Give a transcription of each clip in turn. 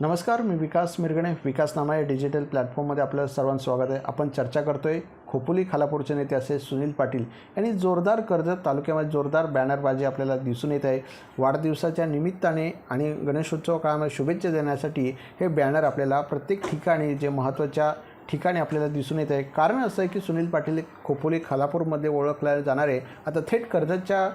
नमस्कार मी विकास मिरगणे. विकास नामा या डिजिटल प्लॅटफॉर्ममध्ये आपलं सर्वांचं स्वागत आहे. आपण चर्चा करतोय खोपोली खालापूरचे नेते असे सुनील पाटील यांनी जोरदार कर्जत तालुक्यामध्ये जोरदार बॅनरबाजी आपल्याला दिसून येत आहे. वाढदिवसाच्या निमित्ताने आणि गणेशोत्सव काळामध्ये शुभेच्छा देण्यासाठी हे बॅनर आपल्याला प्रत्येक ठिकाणी जे महत्त्वाच्या ठिकाणी आपल्याला दिसून येत आहे. कारण असं आहे की सुनील पाटील खोपोली खालापूरमध्ये ओळखल्या जाणारे. आता थेट कर्जतच्या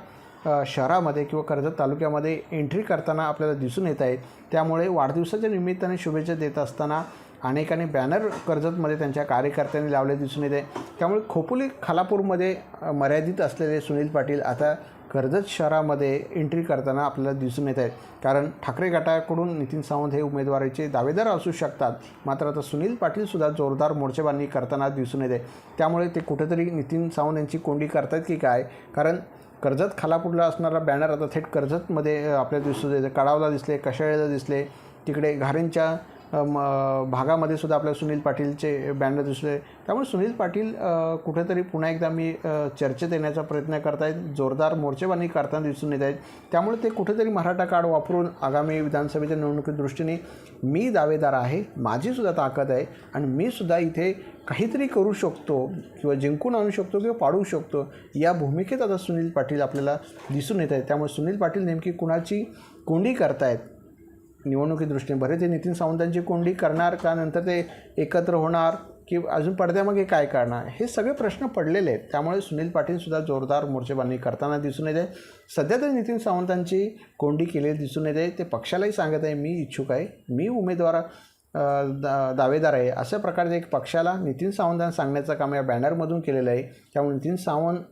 शहरामध्ये किंवा कर्जत तालुक्यामध्ये एंट्री करताना आपल्याला दिसून येत आहे. त्यामुळे वाढदिवसाच्या निमित्ताने शुभेच्छा देत असताना अनेकांनी बॅनर कर्जतमध्ये त्यांच्या कार्यकर्त्यांनी लावले दिसून येते. त्यामुळे खोपोली खालापूरमध्ये मर्यादित असलेले सुनील पाटील आता कर्जत शहरामध्ये एंट्री करताना आपल्याला दिसून येत आहेत. कारण ठाकरे गटाकडून नितीन सावंत हे उमेदवारीचे दावेदार असू शकतात. मात्र आता सुनील पाटीलसुद्धा जोरदार मोर्चेबांधणी करताना दिसून येते. त्यामुळे ते कुठेतरी नितीन सावंत यांची कोंडी करतात की काय? कारण कर्जत खालापूरला असणारा बॅनर आता थेट कर्जतमध्ये आपल्याला दिसू येते कडावला दिसले कशाळेला दिसले तिकडे घारेंच्या भागामध्ये सुद्धा आपल्याला सुनील पाटीलचे बॅनर दिसले. त्यामुळे सुनील पाटील कुठेतरी पुन्हा एकदा मी चर्चेत येण्याचा प्रयत्न करतायत. जोरदार मोर्चेबांनी करताना दिसून येत आहेत. त्यामुळे ते कुठेतरी मराठा कार्ड वापरून आगामी विधानसभेच्या निवडणुकी दृष्टीने मी दावेदार आहे माझीसुद्धा ताकद आहे आणि मी सुद्धा इथे काहीतरी करू शकतो किंवा जिंकून आणू शकतो किंवा पाडू शकतो या भूमिकेत आता सुनील पाटील आपल्याला दिसून येत आहेत. त्यामुळे सुनील पाटील नेमकी कुणाची कोंडी करतायत? निवडणुकी दृष्टीने बरे ते नितीन सावंतांची कोंडी करणार का नंतर ते एकत्र होणार की अजून पडद्यामागे काय करणार हे सगळे प्रश्न पडलेले आहेत. त्यामुळे सुनील पाटीलसुद्धा जोरदार मोर्चेबांधणी करताना दिसून येते. सध्या तरी नितीन सावंतांची कोंडी केलेली दिसून येते. ते पक्षालाही सांगत आहे मी इच्छुक आहे मी उमेदवार दा दावेदार आहे. अशा प्रकारचे एक पक्षाला नितीन सावंतांना सांगण्याचं काम या बॅनरमधून केलेलं आहे. त्यामुळे नितीन सावंत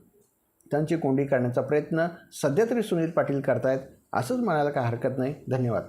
त्यांची कोंडी करण्याचा प्रयत्न सध्या तरी सुनील पाटील करतायत असंच म्हणायला काय हरकत नाही. धन्यवाद.